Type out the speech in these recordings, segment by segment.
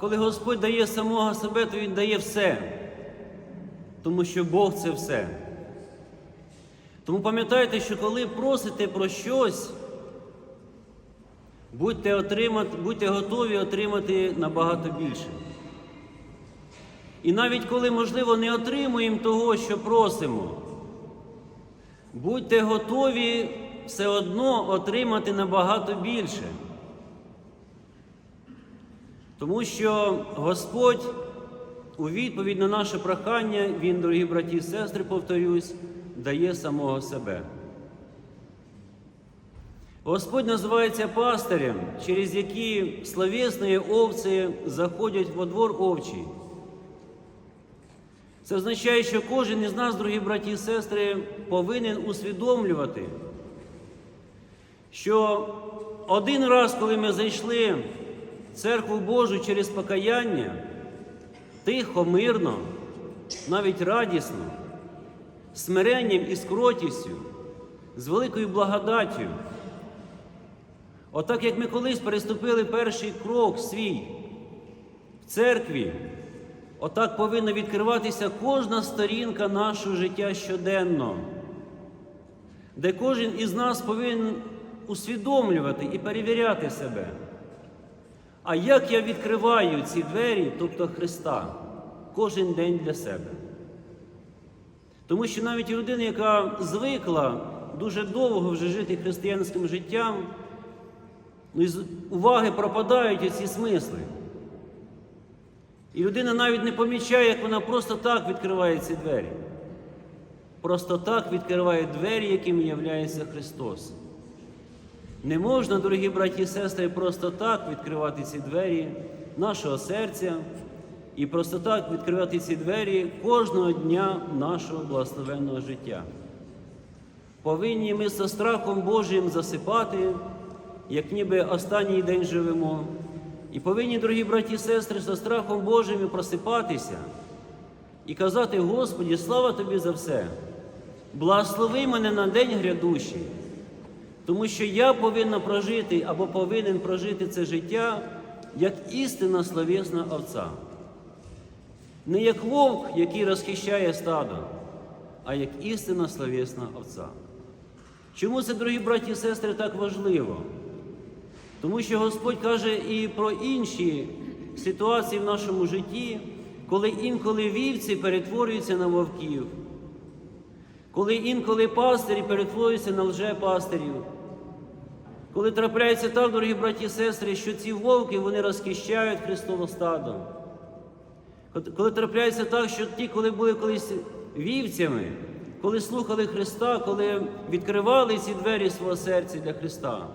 коли Господь дає самого себе, то Він дає все. Тому що Бог це все. Тому пам'ятайте, що коли просите про щось, будьте, отримати, будьте готові отримати набагато більше. І навіть коли, можливо, не отримуємо того, що просимо, будьте готові все одно отримати набагато більше. Тому що Господь у відповідь на наше прохання, Він, дорогі браті і сестри, повторюсь, дає самого себе. Господь називається пастирем, через які словесні овці заходять во двор овчий. Це означає, що кожен із нас, дорогі браті і сестри, повинен усвідомлювати, що один раз, коли ми зайшли церкву Божу через покаяння, тихо, мирно, навіть радісно, смиренням і скротістю, з великою благодаттю. Отак, як ми колись переступили перший крок свій в церкві, отак повинна відкриватися кожна сторінка нашого життя щоденно, де кожен із нас повинен усвідомлювати і перевіряти себе. А як я відкриваю ці двері, тобто Христа, кожен день для себе? Тому що навіть людина, яка звикла дуже довго вже жити християнським життям, ну, із уваги пропадають оці смисли. І людина навіть не помічає, як вона просто так відкриває ці двері. Просто так відкриває двері, якими являється Христос. Не можна, дорогі браті і сестри, просто так відкривати ці двері нашого серця і просто так відкривати ці двері кожного дня нашого благословенного життя. Повинні ми зі страхом Божим засипати, як ніби останній день живемо. І повинні, дорогі браті і сестри, зі страхом Божим просипатися і казати, Господі, слава тобі за все. Благослови мене на день грядущий. Тому що я повинна прожити або повинен прожити це життя як істинна словесна овця. Не як вовк, який розхищає стадо, а як істинна словесна овця. Чому це, дорогі браті і сестри, так важливо? Тому що Господь каже і про інші ситуації в нашому житті, коли інколи вівці перетворюються на вовків, коли інколи пастирі перетворюються на лжепастирів. Коли трапляється так, дорогі браті і сестри, що ці вовки вони розхищають Христове стадо. Коли трапляється так, що ті, коли були колись вівцями, коли слухали Христа, коли відкривали ці двері свого серця для Христа,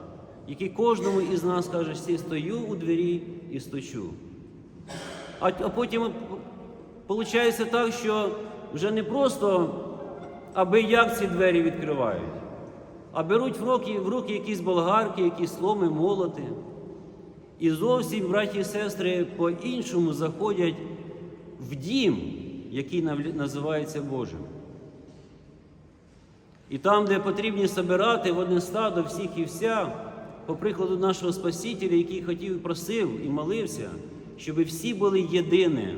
які кожному із нас каже, «Сі, стою у двері і стучу. А потім виходить так, що вже не просто аби як ці двері відкривають, а беруть в руки, в руки якісь болгарки, якісь сломи, молоти. І зовсім, браті і сестри, по-іншому заходять в дім, який називається Божим. І там, де потрібні собирати в одне стадо всіх і вся, по прикладу нашого Спасителя, який хотів і просив і молився, щоб всі були єдині.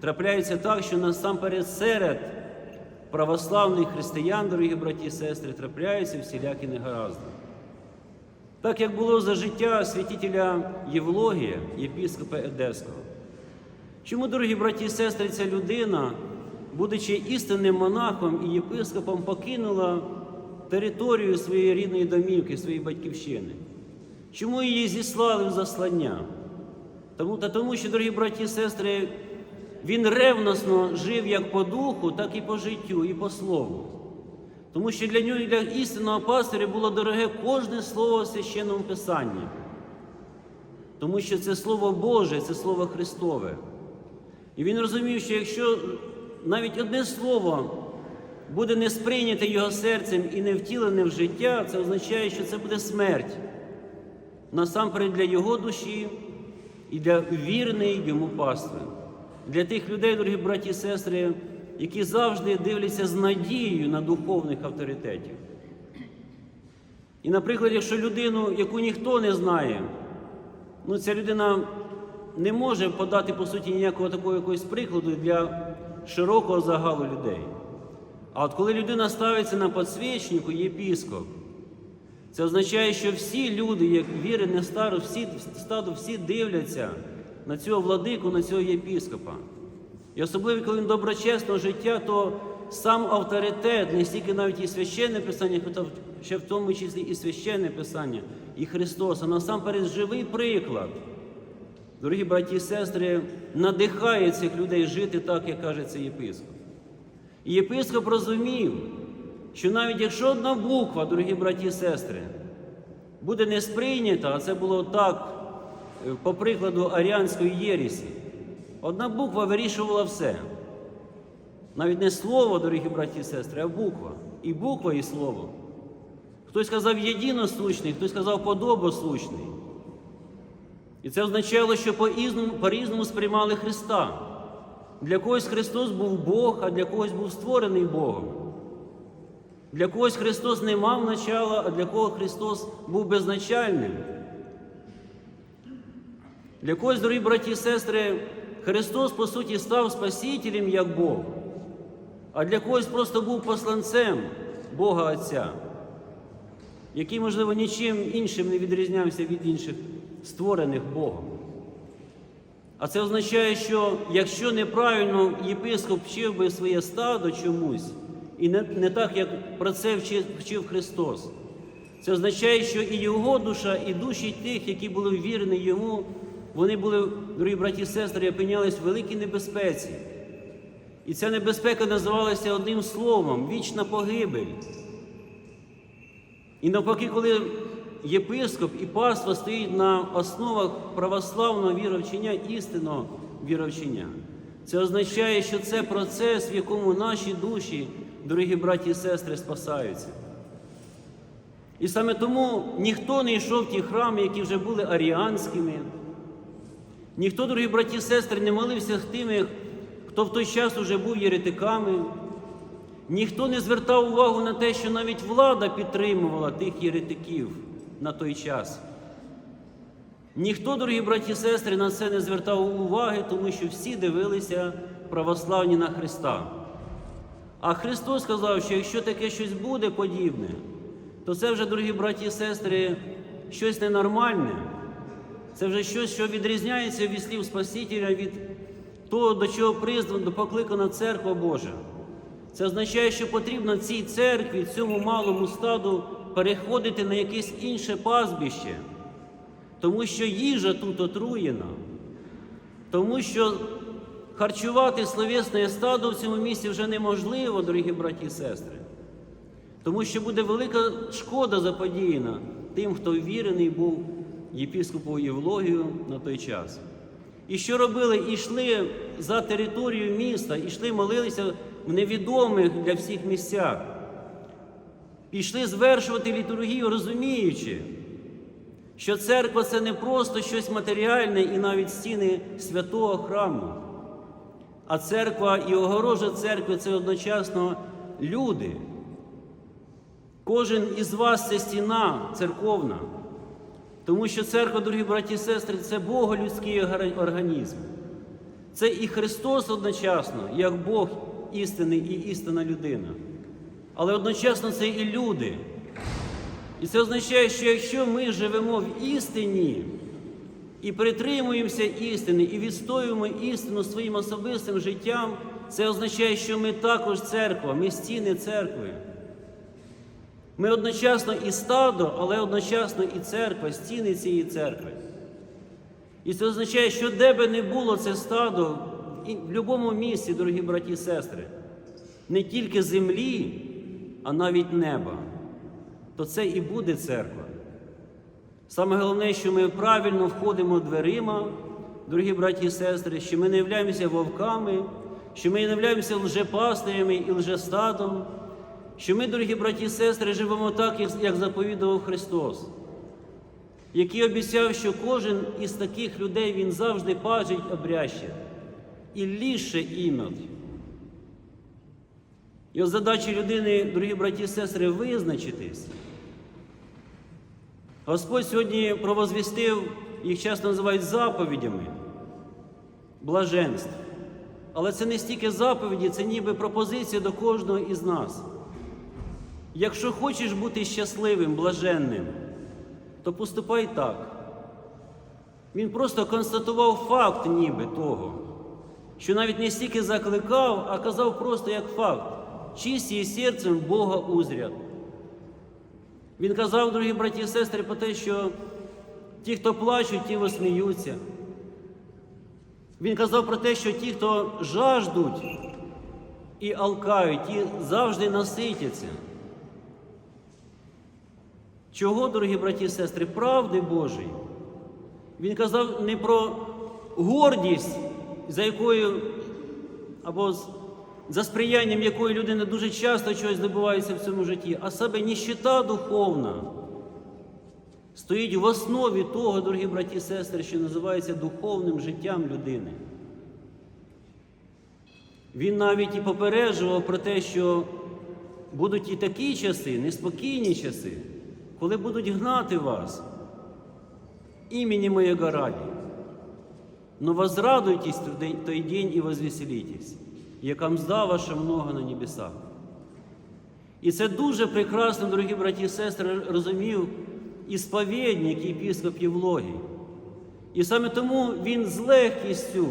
Трапляється так, що насамперед серед православних християн, дорогі браті і сестри, трапляються всілякі негаразди. Так як було за життя святителя Євлогія, єпіскопа Едеського. Чому, дорогі браті і сестри, ця людина, будучи істинним монахом і єпископом, покинула територію своєї рідної домівки, своєї батьківщини? Чому її зіслали в заслання? Тому, та тому, що, дорогі браті і сестри, він ревносно жив як по духу, так і по життю, і по слову. Тому що для нього, для істинного пастиря було дороге кожне слово в священному Писанні. Тому що це Слово Боже, це Слово Христове. І він розумів, що якщо навіть одне слово буде не сприйняте його серцем і не втілене в життя, це означає, що це буде смерть. Насамперед для його душі і для вірної йому пастви. Для тих людей, дорогі браті і сестри, які завжди дивляться з надією на духовних авторитетів. І, наприклад, якщо людину, яку ніхто не знає, ну ця людина не може подати, по суті, ніякого такого якогось прикладу для широкого загалу людей. А от коли людина ставиться на подсвічнику, єпіскоп, це означає, що всі люди, як віри не старо, всі стаду, всі дивляться на цього владику, на цього єпіскопа. І особливо, коли він доброчесного життя, то сам авторитет, не стільки навіть і священне писання, хоча ще в тому числі і священне писання, і Христос, а насамперед живий приклад. Дорогі браті і сестри, надихає цих людей жити так, як каже цей єпископ. І єпископ розумів, що навіть якщо одна буква, дорогі браті і сестри, буде не сприйнята, а це було так, по прикладу Аріанської єресі, одна буква вирішувала все. Навіть не слово, дорогі браті і сестри, а буква. І буква, і слово. Хтось сказав єдиносущний, хтось сказав подобосущний. І це означало, що по-різному сприймали Христа. Для когось Христос був Бог, а для когось був створений Богом. Для когось Христос не мав начала, а для кого Христос був безначальним. Для когось, дорогі браті і сестри, Христос, по суті, став Спасителем як Бог, а для когось просто був посланцем Бога Отця, який, можливо, нічим іншим не відрізнявся від інших створених Богом. А це означає, що якщо неправильно єпископ вчив би своє стадо чомусь, і не, не так, як про це вчив, вчив Христос, це означає, що і його душа, і душі тих, які були вірені йому, вони були, дорогі браті і сестри, опинялись в великій небезпеці. І ця небезпека називалася одним словом вічна погибель. І навпаки, коли єпископ і паства стоїть на основах православного віровчення, істинного віровчення, це означає, що це процес, в якому наші душі, дорогі браті і сестри, спасаються. І саме тому ніхто не йшов в ті храми, які вже були аріанськими. Ніхто, дорогі браті і сестри, не молився з тими, хто в той час уже був єретиками. Ніхто не звертав увагу на те, що навіть влада підтримувала тих єретиків на той час. Ніхто, дорогі браті і сестри, на це не звертав уваги, тому що всі дивилися православні на Христа. А Христос сказав, що якщо таке щось буде подібне, то це вже, дорогі браті і сестри, щось ненормальне. Це вже щось, що відрізняється від слів Спасителя від того, до чого призвана, покликана церква Божа. Це означає, що потрібно цій церкві, цьому малому стаду переходити на якесь інше пастбище, тому що їжа тут отруєна, тому що харчувати словесне стадо в цьому місці вже неможливо, дорогі браті і сестри, тому що буде велика шкода заподіяна тим, хто вірений був єпіскопу Євлогію на той час. І що робили? Ішли за територію міста, ішли молилися в невідомих для всіх місцях. Пішли звершувати літургію, розуміючи, що церква це не просто щось матеріальне і навіть стіни святого храму, а церква і огорожа церкви це одночасно люди. Кожен із вас це стіна церковна. Тому що церква, дорогі браті і сестри, це боголюдський організм. Це і Христос одночасно, як Бог істинний і істинна людина. Але одночасно це і люди. І це означає, що якщо ми живемо в істині і притримуємося істини, і відстоюємо істину своїм особистим життям, це означає, що ми також церква, ми стіни церкви. Ми одночасно і стадо, але одночасно і церква, стіни цієї церкви. І це означає, що де би не було це стадо, і в будь-якому місці, дорогі браті і сестри, не тільки землі, а навіть неба, то це і буде церква. Саме головне, що ми правильно входимо дверима, дорогі браті і сестри, що ми не являємося вовками, що ми не являємося лжепастирями і лжестадом, що ми, дорогі браті і сестри, живемо так, як заповідував Христос, який обіцяв, що кожен із таких людей Він завжди пажить обряще і ліше ім'ять. І от задачі людини, дорогі браті і сестри, визначитись. Господь сьогодні провозвістив, їх часто називають заповідями. блаженств. Але це не стільки заповіді, це ніби пропозиція до кожного із нас. Якщо хочеш бути щасливим, блаженним, то поступай так. Він просто констатував факт ніби того, що навіть не стільки закликав, а казав просто як факт. Чисті серцем Бога узрят. Він казав, дорогі браті і сестри, про те, що ті, хто плачуть, ті осміються. Він казав про те, що ті, хто жаждуть і алкають, ті завжди наситяться. Чого, дорогі браті і сестри, правди Божої? Він казав не про гордість, за якою або за сприянням якої людина дуже часто чогось добивається в цьому житті, а саме ніщита духовна стоїть в основі того, дорогі браті і сестри, що називається духовним життям людини. Він навіть і попереджував про те, що будуть і такі часи, неспокійні часи, коли будуть гнати вас імені Моєго раді. Но возрадуйтесь в той день и возвеселитесь, яка мзда ваша много на небесах. І це дуже прекрасно, дорогі браті і сестри, розумів і сповідник, і Євлогій. І саме тому він з легкістю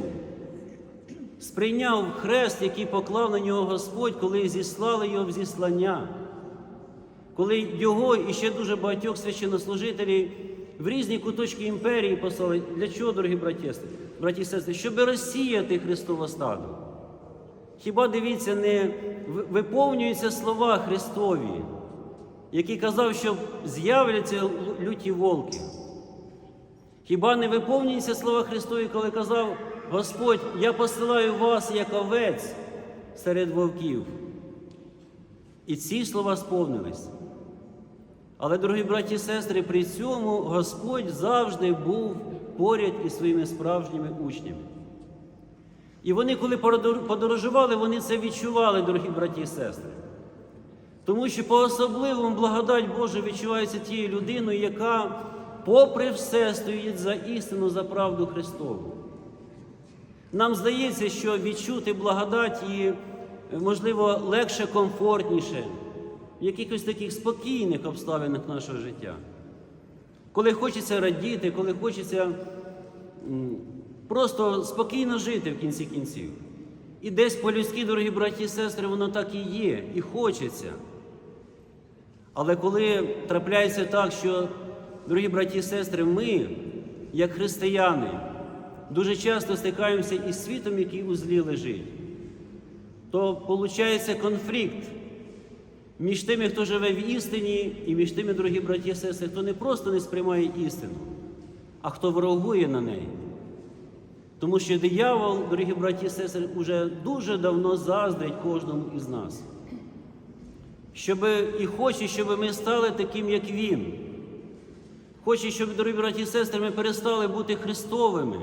сприйняв хрест, який поклав на нього Господь, коли зіслали його в зіслання, коли його і ще дуже багатьох священнослужителів в різні куточки імперії послали. Для чого, дорогі браті, і сестри? Щоб розсіяти Христове стадо. Хіба дивіться, не виповнюються слова Христові, які казав, що з'являться люті волки. Хіба не виповнюються слова Христові, коли казав Господь, я посилаю вас як овець серед вовків. І ці слова сповнились. Але, дорогі браті і сестри, при цьому Господь завжди був поряд із своїми справжніми учнями. І вони, коли подорожували, вони це відчували, дорогі браті і сестри. Тому що по-особливому благодать Божа відчувається тією людиною, яка, попри все, стоїть за істину, за правду Христову. Нам здається, що відчути благодать і, можливо, легше, комфортніше якихось таких спокійних обставинах нашого життя. Коли хочеться радіти, коли хочеться просто спокійно жити в кінці кінців. І десь по-людськи, дорогі браті і сестри, воно так і є, і хочеться. Але коли трапляється так, що, дорогі браті і сестри, ми, як християни, дуже часто стикаємося із світом, який у злі лежить, то виходить конфлікт між тими, хто живе в істині, і між тими, дорогі браті і сестри, хто не просто не сприймає істину, а хто ворогує на неї. Тому що диявол, дорогі браті і сестри, уже дуже давно заздрить кожному із нас. Щоб і хоче, щоб ми стали таким, як він. Хоче, щоб, дорогі браті і сестри, ми перестали бути Христовими.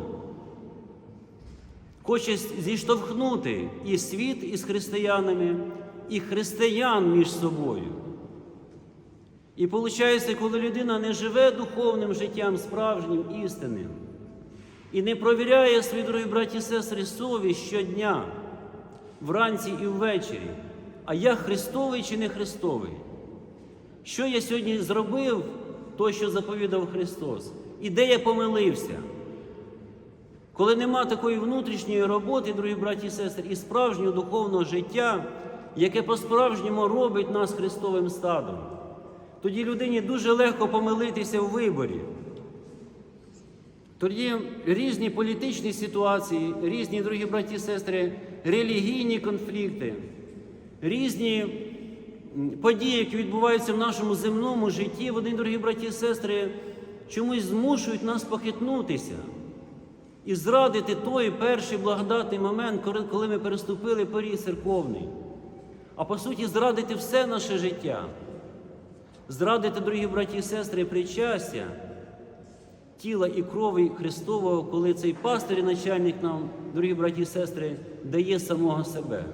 Хоче зіштовхнути і світ із християнами, і християн між собою. І виходить, коли людина не живе духовним життям справжнім істинним, і не провіряє свої дорогі браті і сестри совість щодня, вранці і ввечері, а я Христовий чи не Христовий? Що я сьогодні зробив, то, що заповідав Христос, і де я помилився? Коли нема такої внутрішньої роботи, дорогі браті і сестри, і справжнього духовного життя, яке по-справжньому робить нас Христовим стадом, тоді людині дуже легко помилитися в виборі. Тоді різні політичні ситуації, різні, дорогі браті і сестри, релігійні конфлікти, різні події, які відбуваються в нашому земному житті, вони, дорогі браті і сестри, чомусь змушують нас похитнутися і зрадити той перший благодатний момент, коли- ми переступили поріг церковний. А по суті, зрадити все наше життя, зрадити, дорогі браті і сестри, причастя тіла і крові Христового, коли цей пастир і начальник нам, дорогі браті і сестри, дає самого себе.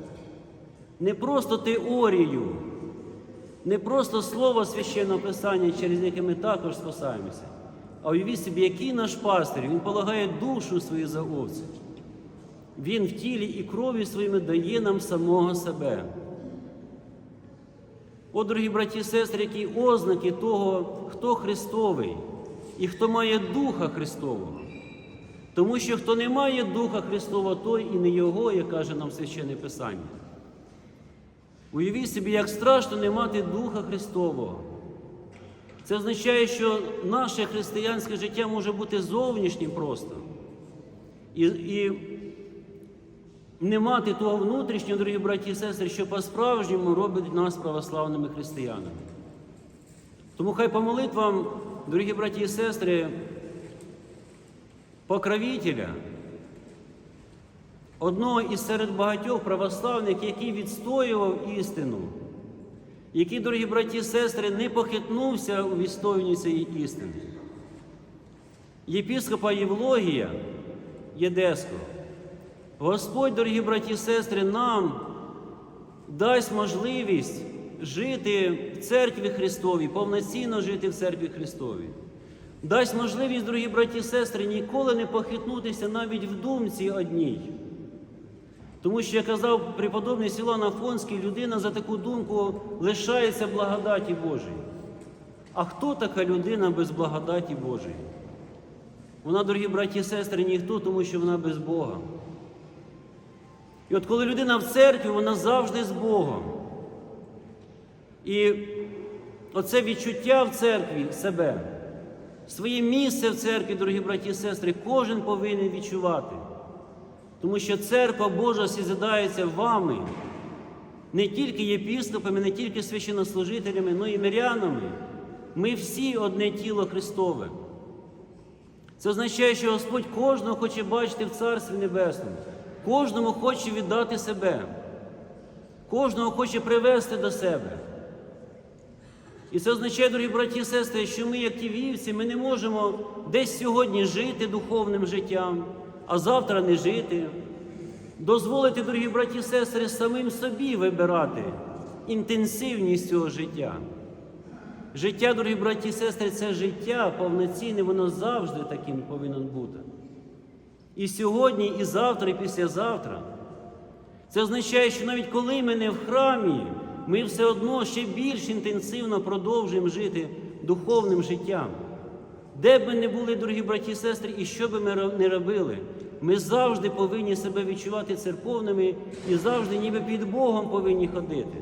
Не просто теорію, не просто слово священного Писання, через яке ми також спасаємося, а уявіть собі, який наш пастир, він полагає душу свою за овці. Він в тілі і крові своїми дає нам самого себе. О, дорогі браті і сестри, які ознаки того, хто Христовий і хто має Духа Христового. Тому що хто не має Духа Христового, той і не Його, як каже нам священне Писання. Уявіть собі, як страшно не мати Духа Христового. Це означає, що наше християнське життя може бути зовнішнім просто. І, і не мати того внутрішнього, дорогі браті і сестри, що по-справжньому робить нас православними християнами. Тому хай по молитвам, дорогі браті і сестри, покровителя, одного із серед багатьох православних, який відстоював істину, який, дорогі браті і сестри, не похитнувся у відстоюванні цієї істини. Єпіскопа Євлогія Єдеско, Господь, дорогі браті і сестри, нам дасть можливість жити в церкві Христовій, повноцінно жити в церкві Христовій. Дасть можливість, дорогі браті і сестри, ніколи не похитнутися навіть в думці одній. Тому що, як казав преподобний Сілан Афонський, людина за таку думку лишається благодаті Божої. А хто така людина без благодаті Божої? Вона, дорогі браті і сестри, ніхто, тому що вона без Бога. І от коли людина в церкві, вона завжди з Богом. І оце відчуття в церкві себе, своє місце в церкві, дорогі браті і сестри, кожен повинен відчувати. Тому що церква Божа сізидається вами, не тільки єпіскопами, не тільки священнослужителями, але й мирянами. Ми всі одне тіло Христове. Це означає, що Господь кожного хоче бачити в Царстві Небесному, кожному хоче віддати себе, кожного хоче привести до себе. І це означає, дорогі браті і сестри, що ми, як ті вівці, ми не можемо десь сьогодні жити духовним життям, а завтра не жити. Дозволити, дорогі браті і сестри, самим собі вибирати інтенсивність цього життя. Життя, дорогі браті і сестри, це життя повноцінне, воно завжди таким повинно бути. І сьогодні, і завтра, і післязавтра. Це означає, що навіть коли ми не в храмі, ми все одно ще більш інтенсивно продовжуємо жити духовним життям. Де б ми не були, дорогі браті і сестри, і що би ми не робили, ми завжди повинні себе відчувати церковними і завжди, ніби під Богом, повинні ходити.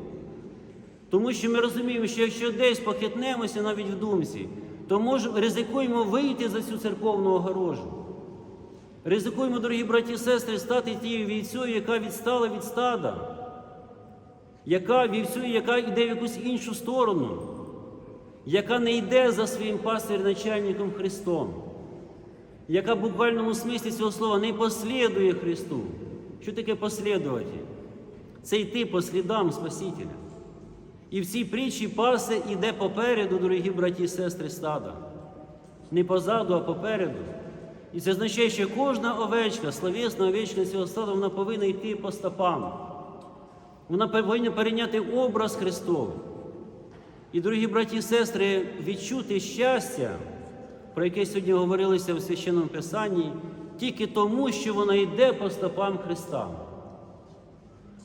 Тому що ми розуміємо, що якщо десь похитнемося навіть в думці, то може, ризикуємо вийти за цю церковну огорожу. Ризикуємо, дорогі браті і сестри, стати тією вівцею, яка відстала від стада, яка вівцею, яка йде в якусь іншу сторону, яка не йде за своїм пастир-начальником Христом, яка в буквальному смислі цього слова не послідує Христу. Що таке послідувати? Це йти по слідам Спасителя. І в цій притчі пасе йде попереду, дорогі браті і сестри стада. Не позаду, а попереду. І це означає, що кожна овечка, словесна овечка цього стада, вона повинна йти по стопам. Вона повинна перейняти образ Христовий. І, дорогі браті і сестри, відчути щастя, про яке сьогодні говорилося в священному Писанні, тільки тому, що вона йде по стопам Христа.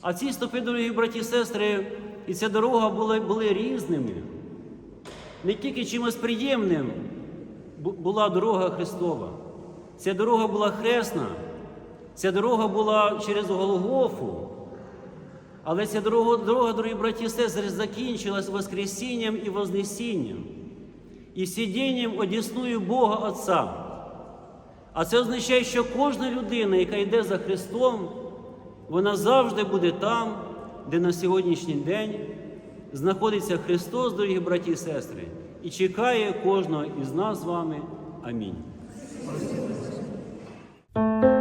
А ці стопи, дорогі браті і сестри, і ця дорога були, були різними. Не тільки чимось приємним була дорога Христова. Ця дорога була хресна, ця дорога була через Голгофу. Але ця дорога, дорога, дорогі браті і сестри, закінчилась Воскресінням і Вознесінням, і сидінням одісною Бога Отця. А це означає, що кожна людина, яка йде за Христом, вона завжди буде там, де на сьогоднішній день знаходиться Христос, дорогі браті і сестри, і чекає кожного із нас з вами. Амінь. Thank you.